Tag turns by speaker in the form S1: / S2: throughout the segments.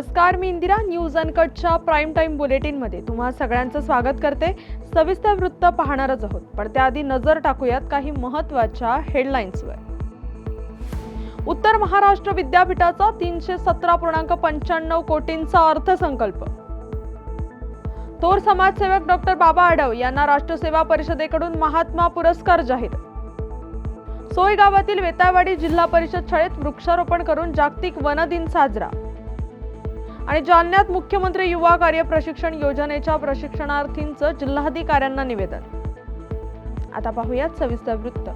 S1: नमस्कार मी इंदिरा न्यूज अनकटच्या प्राईम टाईम बुलेटिनमध्ये तुम्हा सगळ्यांचं स्वागत करते. सविस्तर वृत्त पाहणारच आहोत. पण त्याआधी नजर टाकूयात काही महत्त्वाच्या हेडलाईन्सवर. उत्तर महाराष्ट्र विद्यापीठाचा तीनशे सतरा पूर्णांक पंच्याण्णव कोटींचा अर्थसंकल्प. थोर समाजसेवक डॉक्टर बाबा आडव यांना राष्ट्रसेवा परिषदेकडून महात्मा पुरस्कार जाहीर. सोय गावातील वेताळवाडी जिल्हा परिषद शाळेत वृक्षारोपण करून जागतिक वन दिन साजरा. आणि जालन्यात मुख्यमंत्री युवा कार्य प्रशिक्षण योजनेच्या प्रशिक्षणार्थींचं जिल्हाधिकाऱ्यांना निवेदन. आता पाहूयात सविस्तर वृत्त.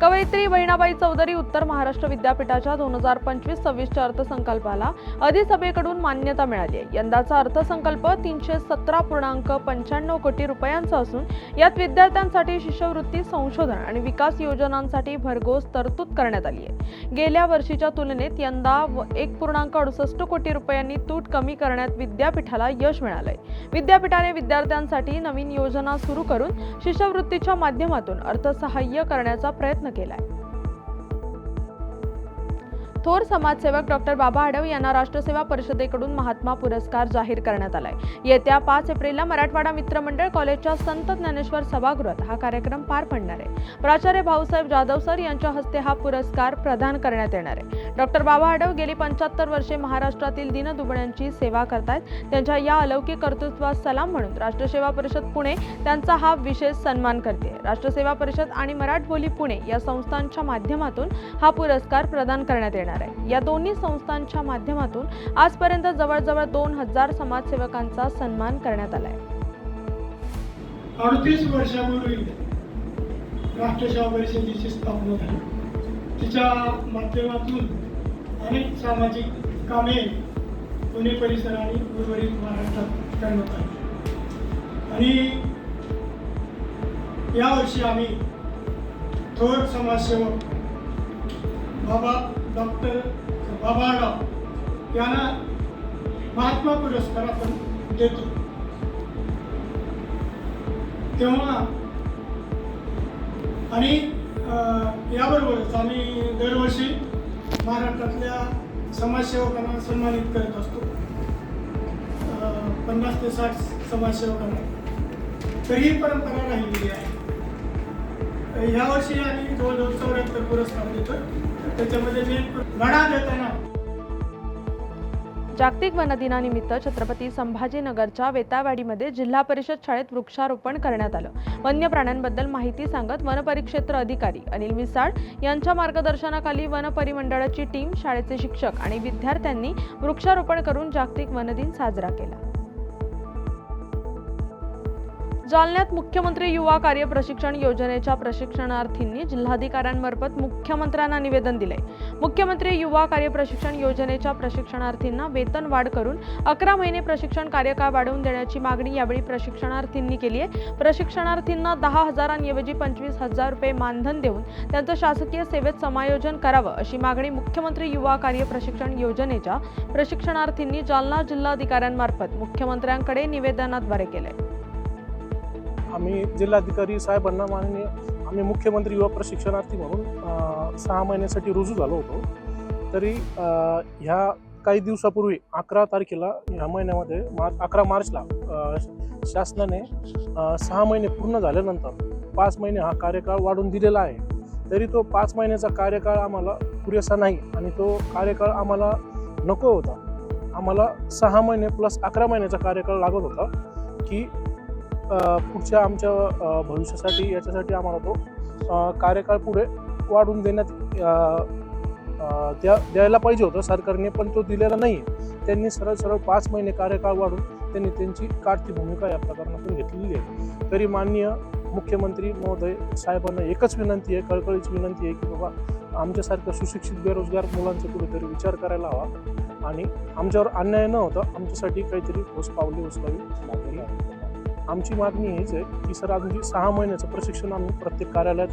S1: कवयित्री बहिणाबाई चौधरी उत्तर महाराष्ट्र विद्यापीठाच्या दोन हजार पंचवीस सव्वीसच्या अर्थसंकल्पाला अधिसभेकडून मान्यता मिळाली आहे. यंदाचा अर्थसंकल्प तीनशे सतरा पूर्णांक पंच्याण्णव कोटी रुपयांचा असून यात विद्यार्थ्यांसाठी शिष्यवृत्ती संशोधन आणि विकास योजनांसाठी भरघोस तरतूद करण्यात आली आहे. गेल्या वर्षीच्या तुलनेत यंदा व एक पूर्णांक अडुसष्ट कोटी रुपयांनी तूट कमी करण्यात विद्यापीठाला यश मिळालंय. विद्यापीठाने विद्यार्थ्यांसाठी नवीन योजना सुरू करून शिष्यवृत्तीच्या माध्यमातून अर्थसहाय्य करण्याचा प्रयत्न केलाय. थोर समाजसेवक डॉक्टर बाबा आडव यांना राष्ट्रसेवा परिषदेकडून महात्मा पुरस्कार जाहीर करण्यात आलाय. येत्या पाच एप्रिलला मराठवाडा मित्रमंडळ कॉलेजच्या संत ज्ञानेश्वर सभागृहात हा कार्यक्रम पार पडणार आहे. प्राचार्य भाऊसाहेब जाधव सर यांच्या हस्ते हा पुरस्कार प्रदान करण्यात येणार आहे. डॉक्टर बाबा आडव गेली पंच्याहत्तर वर्षे महाराष्ट्रातील दीनदुबळ्यांची सेवा करतायत. त्यांच्या या अलौकिक कर्तृत्वास सलाम म्हणून राष्ट्रसेवा परिषद पुणे त्यांचा हा विशेष सन्मान करते. राष्ट्रसेवा परिषद आणि मराठबोली पुणे या संस्थांच्या माध्यमातून हा पुरस्कार प्रदान करण्यात येणार आहे. या दोन्ही संस्थांच्या माध्यमातून आजपर्यंत जवळजवळ दोन हजार समाजसेवकांचा सन्मान करण्यात आला आहे
S2: अडतीस वर्षापूर्वी राष्ट्रसेवा परिषदेची स्थापना झाली. तिच्या माध्यमातून अनेक सामाजिक कामे पुणे परिसर आणि उर्वरित महाराष्ट्रात करण्यात आली. आणि यावर्षी आम्ही थोर समाजसेवक बाबा डॉक्टर बाबाराव यांना महात्मा पुरस्कार आपण देतो. तेव्हा आणि अं, याबरोबरच आम्ही दरवर्षी महाराष्ट्रातल्या समाजसेवकांना सन्मानित करत असतो. पन्नास ते साठ समाजसेवकांना. तर ही परंपरा राहिलेली आहे. अं, यावर्षी आम्ही जवळजवळ चौऱ्याहत्तर पुरस्कार देतो त्याच्यामध्ये मेन लढा देताना
S1: जागतिक वनदिनानिमित्त छत्रपती संभाजीनगरच्या वेतावाडीमध्ये जिल्हा परिषद शाळेत वृक्षारोपण करण्यात आलं. वन्य प्राण्यांबद्दल माहिती सांगत वनपरिक्षेत्र अधिकारी अनिल मिसाळ यांच्या मार्गदर्शनाखाली वन परिमंडळाची टीम शाळेचे शिक्षक आणि विद्यार्थ्यांनी वृक्षारोपण करून जागतिक वनदिन साजरा केला. जालन्यात मुख्यमंत्री युवा कार्य प्रशिक्षण योजनेच्या प्रशिक्षणार्थींनी जिल्हाधिकाऱ्यांमार्फत मुख्यमंत्र्यांना निवेदन दिले मुख्यमंत्री युवा कार्य प्रशिक्षण योजनेच्या प्रशिक्षणार्थींना वेतन वाढ करून अकरा महिने प्रशिक्षण कार्यकाळ वाढवून देण्याची मागणी यावेळी प्रशिक्षणार्थींनी केली आहे. प्रशिक्षणार्थींना दहा हजारांऐवजी पंचवीस हजार रुपये मानधन देऊन त्यांचं शासकीय सेवेत समायोजन करावं अशी मागणी मुख्यमंत्री युवा कार्य प्रशिक्षण योजनेच्या प्रशिक्षणार्थींनी जालना जिल्हाधिकाऱ्यांमार्फत मुख्यमंत्र्यांकडे निवेदनाद्वारे आहे
S3: आम्ही जिल्हाधिकारी साहेबांना माननीय आम्ही मुख्यमंत्री युवा प्रशिक्षणार्थी म्हणून सहा महिन्यासाठी रुजू झालो होतो. तरी ह्या काही दिवसापूर्वी अकरा तारखेला ह्या महिन्यामध्ये मार्च अकरा मार्चला शासनाने सहा महिने पूर्ण झाल्यानंतर पाच महिने हा कार्यकाळ वाढून दिलेला आहे. तरी तो पाच महिन्याचा कार्यकाळ आम्हाला पुरेसा नाही आणि तो कार्यकाळ आम्हाला नको होता. आम्हाला सहा महिने प्लस अकरा महिन्याचा कार्यकाळ लागत होता की पुढच्या आमच्या भविष्यासाठी याच्यासाठी आम्हाला तो कार्यकाळ पुढे वाढून देण्यात द्या द्यायला पाहिजे होतं सरकारने पण तो दिलेला नाही त्यांनी सरळ सरळ पाच महिने कार्यकाळ वाढून त्यांनी त्यांची काढती भूमिका या प्रकरणातून घेतलेली आहे. तरी माननीय मुख्यमंत्री महोदय साहेबांना एकच विनंती आहे कळकळीची विनंती आहे की बाबा आमच्यासारख्या सुशिक्षित बेरोजगार मुलांचा कुठेतरी विचार करायला हवा. आणि आमच्यावर अन्याय न होता आमच्यासाठी काहीतरी ठोस पावले उचलावी. आमची मागणी हीच आहे की सर अगदी सहा महिन्याचं प्रशिक्षण आम्ही प्रत्येक कार्यालयात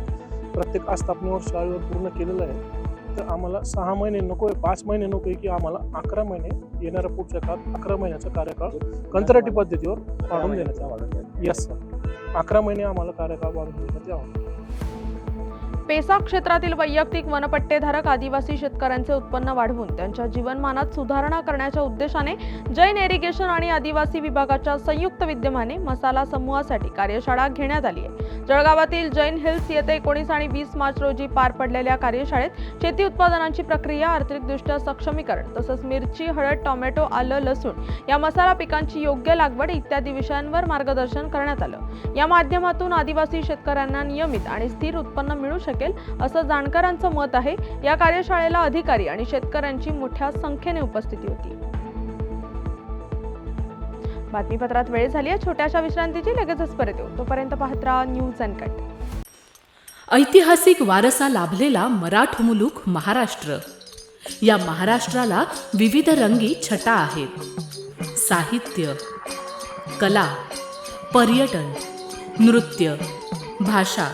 S3: प्रत्येक आस्थापनेवर शाळेवर पूर्ण केलेलं आहे तर आम्हाला सहा महिने नको आहे पाच महिने नको आहे की आम्हाला अकरा महिने येणाऱ्या पुढच्या काळात अकरा महिन्याचा कार्यकाळ कंत्राटी पद्धतीवर वाढवून देण्यात यावा. येस सर अकरा महिने आम्हाला कार्यकाळ वाढवून देण्यात यावा.
S1: पेसा क्षेत्रातील वैयक्तिक वनपट्टेधारक आदिवासी शेतकऱ्यांचे उत्पन्न वाढवून त्यांच्या जीवनमानात सुधारणा करण्याच्या उद्देशाने जैन एरिगेशन आणि आदिवासी विभागाच्या संयुक्त विद्यमाने मसाला समूहासाठी कार्यशाळा घेण्यात आली आहे. जळगावातील जैन हिल्स येथे एकोणीस आणि वीस मार्च रोजी पार पडलेल्या कार्यशाळेत शेती उत्पादनांची प्रक्रिया आर्थिकदृष्ट्या सक्षमीकरण तसंच मिरची हळद टोमॅटो आलं लसूण या मसाला पिकांची योग्य लागवड इत्यादी विषयांवर मार्गदर्शन करण्यात आलं. या माध्यमातून आदिवासी शेतकऱ्यांना नियमित आणि स्थिर उत्पन्न मिळू शकेल. असं जाणकारांचं मत आहे. या कार्यशाळेला अधिकारी आणि शेतकऱ्यांची मोठ्या संख्येने उपस्थिती होती. बातमीपत्रात वेळ झाली आहे. छोट्याशा विश्रांतीची लगेचच परत येऊ. तोपर्यंत पाहत राहा न्यूज अँड कट.
S4: ऐतिहासिक वारसा लाभलेला मराठ मुलुख महाराष्ट्र. या महाराष्ट्राला विविध रंगी छटा आहेत. साहित्य कला पर्यटन नृत्य भाषा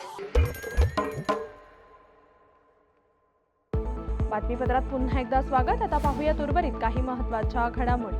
S1: बातमीपत्रात पुन्हा एकदा स्वागत. आता पाहूया उर्वरित काही महत्त्वाच्या घडामोडी.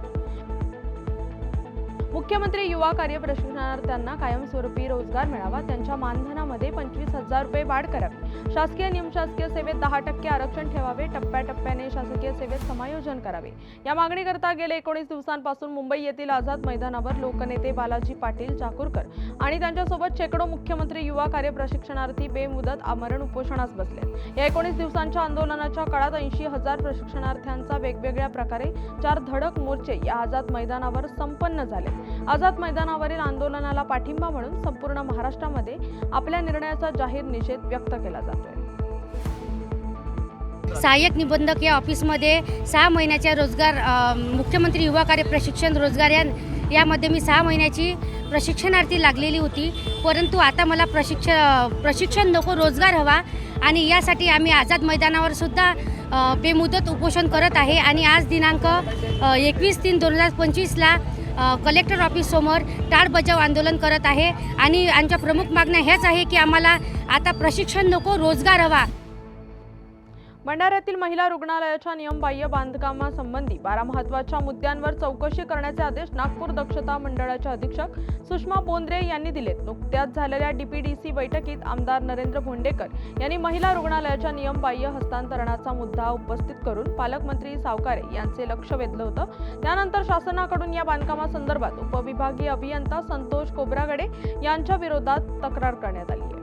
S1: मुख्यमंत्री युवा कार्य प्रशिक्षणार्थ्यांना कायमस्वरूपी रोजगार मिळावा त्यांच्या मानधनामध्ये पंचवीस हजार रुपये वाढ करावी शासकीय निमशासकीय सेवेत दहा टक्के आरक्षण ठेवावे टप्प्याटप्प्याने शासकीय सेवेत समायोजन करावे. या मागणीकरता गेले एकोणीस दिवसांपासून मुंबई येथील आझाद मैदानावर लोकनेते बालाजी पाटील चाकूरकर आणि त्यांच्यासोबत शेकडो मुख्यमंत्री युवा कार्य प्रशिक्षणार्थी बेमुदत आमरण उपोषणास बसले. या एकोणीस दिवसांच्या आंदोलनाच्या काळात ऐंशी हजार प्रशिक्षणार्थ्यांचा वेगवेगळ्या प्रकारे चार धडक मोर्चे या आझाद मैदानावर संपन्न झाले. आझाद मैदानावरील आंदोलनाला पाठिंबा म्हणून संपूर्ण महाराष्ट्रामध्ये आपल्या निर्णयाचा जाहीर निषेध व्यक्त केला जातोय.
S5: सहाय्यक निबंधक या ऑफिसमध्ये सहा महिन्याच्या रोजगार मुख्यमंत्री युवा कार्य प्रशिक्षण रोजगार या यामध्ये मी सहा महिन्याची प्रशिक्षणार्थी लागलेली होती. परंतु आता मला प्रशिक्ष प्रशिक्षण नको रोजगार हवा आणि यासाठी आम्ही आझाद मैदानावर सुद्धा बेमुदत उपोषण करत आहे. आणि आज दिनांक एकवीस तीन दोन हजार पंचवीसला कलेक्टर ऑफिससमोर टाळ बजाव आंदोलन करत आहे. आणि आमच्या प्रमुख मागण्या ह्याच आहे की आम्हाला आता प्रशिक्षण नको रोजगार हवा.
S1: भंडाऱ्यातील महिला रुग्णालयाच्या नियमबाह्य बांधकामासंबंधी बारा महत्त्वाच्या मुद्द्यांवर चौकशी करण्याचे आदेश नागपूर दक्षता मंडळाच्या अधीक्षक सुषमा बोंद्रे यांनी दिलेत. नुकत्याच झालेल्या डीपीडीसी बैठकीत आमदार नरेंद्र भोंडेकर यांनी महिला रुग्णालयाच्या नियमबाह्य हस्तांतरणाचा मुद्दा उपस्थित करून पालकमंत्री सावकारे यांचे लक्ष वेधलं होतं. त्यानंतर शासनाकडून या बांधकामासंदर्भात उपविभागीय अभियंता संतोष कोबरागडे यांच्या विरोधात तक्रार करण्यात आली आहे.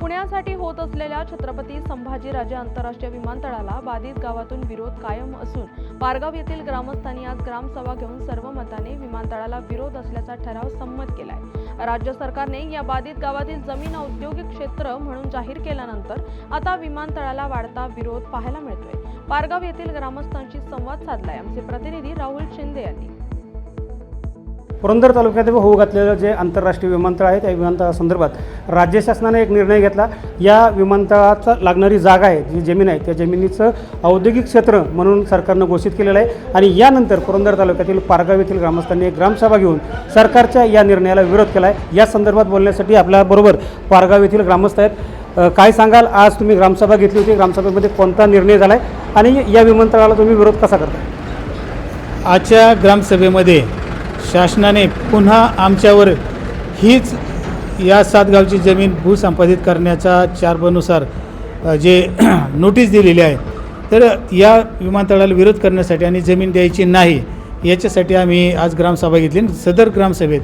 S1: पुण्यासाठी होत असलेल्या छत्रपती संभाजीराजे आंतरराष्ट्रीय विमानतळाला बाधित गावातून विरोध कायम असून पारगाव येथील ग्रामस्थांनी आज ग्रामसभा घेऊन सर्व मताने विमानतळाला विरोध असल्याचा ठराव संमत केलाय. राज्य सरकारने या बाधित गावातील जमीन औद्योगिक क्षेत्र म्हणून जाहीर केल्यानंतर आता विमानतळाला वाढता विरोध पाहायला मिळतोय. पारगाव येथील ग्रामस्थांशी संवाद साधलाय. आमचे प्रतिनिधी राहुल शिंदे यांनी.
S6: पुरंदर तालुक्यात होऊ घातलेलं जे आंतरराष्ट्रीय विमानतळ आहे त्या विमानतळासंदर्भात राज्य शासनाने एक निर्णय घेतला. या विमानतळाचा लागणारी जागा आहे जी जमीन आहे त्या जमिनीचं औद्योगिक क्षेत्र म्हणून सरकारनं घोषित केलेलं आहे. आणि यानंतर पुरंदर तालुक्यातील पारगाव येथील ग्रामस्थांनी एक ग्रामसभा घेऊन सरकारच्या या निर्णयाला विरोध केला आहे या संदर्भात बोलण्यासाठी आपल्याबरोबर पारगाव येथील ग्रामस्थ आहेत. काय सांगाल? आज तुम्ही ग्रामसभा घेतली होती. ग्रामसभेमध्ये कोणता निर्णय झाला आहे आणि या विमानतळाला तुम्ही विरोध कसा करता
S7: आजच्या ग्रामसभेमध्ये शासनाने पुन्हा आमच्यावर हीच या सात गावची जमीन भूसंपादित करण्याचा चार जे नोटीस दिलेली आहे तर या विमानतळाला विरोध करण्यासाठी आणि जमीन द्यायची नाही याच्यासाठी आम्ही आज ग्रामसभा घेतली सदर ग्रामसभेत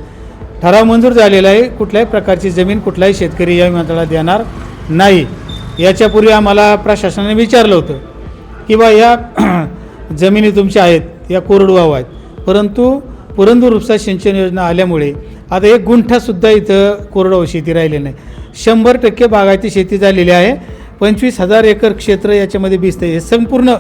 S7: ठराव मंजूर झालेला आहे कुठल्याही प्रकारची जमीन कुठलाही शेतकरी या विमानतळाला देणार नाही. याच्यापूर्वी आम्हाला प्रशासनाने विचारलं होतं की बा या जमिनी तुमच्या आहेत या कोरडवाहू आहेत परंतु पुरंदर उपसा सिंचन योजना आल्यामुळे आता एक गुंठासुद्धा इथं कोरडवाहू शेती राहिली नाही. शंभर टक्के बागायती शेती झालेली आहे. पंचवीस हजार एकर क्षेत्र याच्यामध्ये भिजतं हे संपूर्ण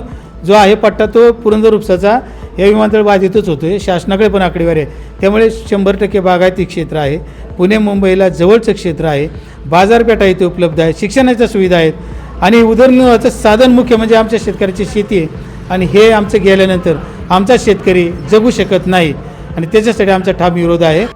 S7: जो आहे पट्टा तो पुरंदर उपसाचा या विमानतळ बाधितच होतो आहे शासनाकडे पण आकडेवारी आहे. त्यामुळे शंभर टक्के बागायती क्षेत्र आहे. पुणे मुंबईला जवळचं क्षेत्र आहे. बाजारपेठा इथे उपलब्ध आहे. शिक्षणाच्या सुविधा आहेत. आणि उदरनिर्वाहाचं साधन मुख्य म्हणजे आमच्या शेतकऱ्याची शेती आहे. आणि हे आमचं गेल्यानंतर आमचा शेतकरी जगू शकत नाही. आणि त्याच्यासाठी आमचा ठाम विरोध आहे.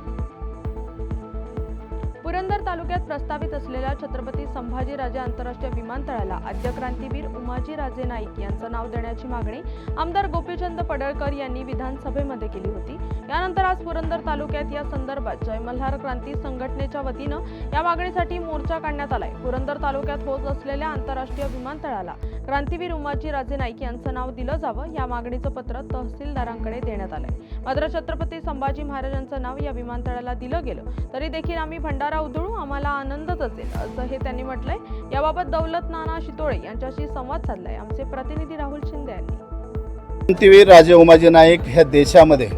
S1: करण्याची मागणी आमदार गोपीचंद पडळकर यांनी विधानसभेमध्ये केली होती. यानंतर आज पुरंदर तालुक्यात या संदर्भात जय मल्हार क्रांती संघटनेच्या वतीनं या मागणीसाठी मोर्चा काढण्यात आलाय. पुरंदर तालुक्यात होत असलेल्या आंतरराष्ट्रीय विमानतळाला क्रांतीवीर उमाजी राजे नाईक यांचं नाव दिलं जावं या मागणीचं पत्र तहसीलदारांकडे देण्यात आलंय. मात्र छत्रपती संभाजी महाराजांचं नाव या विमानतळाला दिलं गेलं तरी देखील आम्ही भंडारा उधळू आम्हाला आनंदच असेल असं हे त्यांनी म्हटलंय. याबाबत दौलत नाना शितोळे यांच्याशी संवाद साधलाय. आमचे प्रतिनिधी राहुल शिंदे यांनी.
S8: क्रांतीवीर राजे उमाजी नाईक ह्या देशामध्ये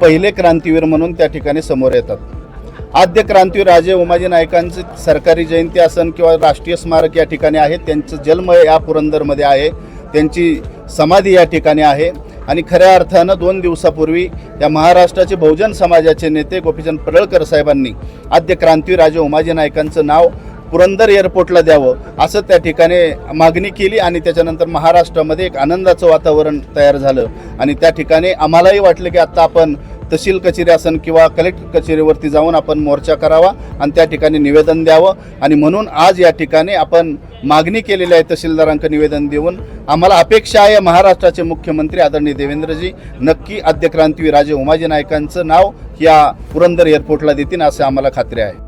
S8: पहिले क्रांतीवीर म्हणून त्या ठिकाणी समोर येतात. आद्य क्रांतीवीर राजे उमाजी नायकांचे सरकारी जयंती असन किंवा राष्ट्रीय स्मारक या ठिकाणी आहे त्यांचं जन्म या पुरंदरमध्ये आहे त्यांची समाधी या ठिकाणी आहे आणि खऱ्या अर्थानं दोन दिवसापूर्वी या महाराष्ट्राचे बहुजन समाजाचे नेते गोपीचंद पडळकर साहेबांनी आद्य क्रांतीवीर राजे उमाजी नायकांचं नाव पुरंदर एअरपोर्टला द्यावं. असं त्या ठिकाणी मागणी केली आणि त्याच्यानंतर महाराष्ट्रामध्ये एक आनंदाचं वातावरण तयार झालं. आणि त्या ठिकाणी आम्हालाही वाटलं की आत्ता आपण तहसील कचेरी असन किंवा कलेक्टर कचेरीवरती जाऊन आपण मोर्चा करावा आणि त्या ठिकाणी निवेदन द्यावं. आणि म्हणून आज या ठिकाणी आपण मागणी केलेली आहे तहसीलदारांकडे निवेदन देऊन. आम्हाला अपेक्षा आहे महाराष्ट्राचे मुख्यमंत्री आदरणीय देवेंद्रजी नक्की आद्यक्रांतीवीर राजे उमाजी नायकांचं नाव या पुरंदर एअरपोर्टला देतील असं आम्हाला खात्री आहे.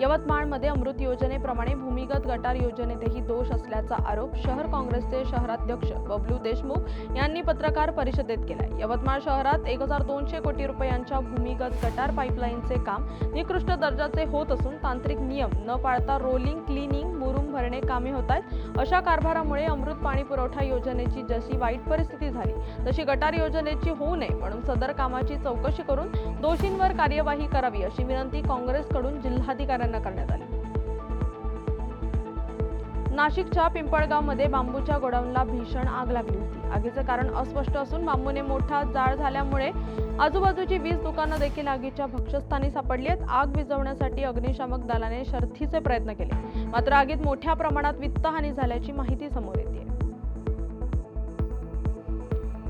S1: यवतमाळमध्ये अमृत योजनेप्रमाणे भूमिगत गटार योजनेतही दोष असल्याचा आरोप शहर काँग्रेसचे शहराध्यक्ष बबलू देशमुख यांनी पत्रकार परिषदेत केला यवतमाळ शहरात एक हजार दोनशे कोटी रुपयांच्या भूमिगत गटार पाईपलाईनचे काम निकृष्ट दर्जाचे होत असून तांत्रिक नियम न पाळता रोलिंग क्लिनिंग मुरुम भरणे कामे होत आहेत. अशा कारभारामुळे अमृत पाणी पुरवठा योजनेची जशी वाईट परिस्थिती झाली तशी गटार योजनेची होऊ नये म्हणून सदर कामाची चौकशी करून दोषींवर कार्यवाही करावी अशी विनंती काँग्रेसकडून जिल्हाधिकाऱ्यांना करण्यात आली. नाशिकच्या पिंपळगावमध्ये बांबूच्या गोडाऊनला भीषण आग लागली होती. आगीचं कारण अस्पष्ट असून बांबूने मोठा जाळ झाल्यामुळे आजूबाजूची वीज दुकानं देखील आगीच्या भक्षस्थानी सापडली आहेत. आग विझवण्यासाठी अग्निशामक दलाने शर्थीचे प्रयत्न केले. मात्र आगीत मोठ्या प्रमाणात वित्तहानी झाल्याची माहिती समोर येते.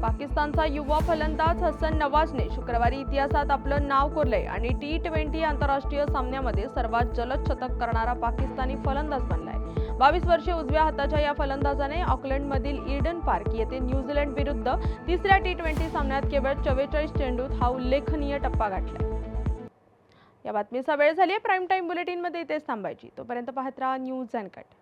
S1: पाकिस्तानचा युवा फलंदाज हसन नवाजने शुक्रवारी इतिहासात आपलं नाव कोरलंय आणि टी ट्वेंटी आंतरराष्ट्रीय सामन्यामध्ये सर्वात जलद शतक करणारा पाकिस्तानी फलंदाज बनलाय. बावीस वर्षीय उजव्या हाताच्या या फलंदाजाने ऑकलंडमधील ईडन पार्क येथे न्यूझीलंड विरुद्ध तिसऱ्या टी ट्वेंटी सामन्यात केवळ चव्वेचाळीस चेंडूत हा उल्लेखनीय टप्पा गाठला या बातमीचा वेळ झाली प्राईम टाईम बुलेटिनमध्ये इथेच थांबायची. तोपर्यंत पाहत राहा न्यूज अँड कट